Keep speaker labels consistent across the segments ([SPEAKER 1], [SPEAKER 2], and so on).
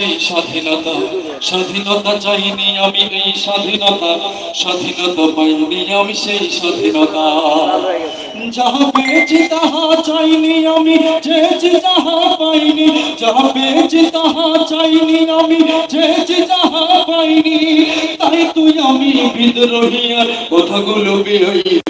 [SPEAKER 1] স্বাধীনতা স্বাধীনতা চাইনি আমি এই স্বাধীনতা স্বাধীনতা পাইনি আমি সেই স্বাধীনতা। যাহা পেয়েছি তাহা চাইনি আমি, চেয়েছি যাহা পাইনি। যাহা পেয়েছি তাহা চাইনি আমি, চেয়েছি যাহা পাইনি। তাই তুই আমি বিদ্রোহী আর কথাগুলো বেরোই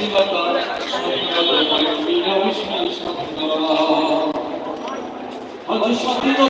[SPEAKER 1] এই স্বাধীনতা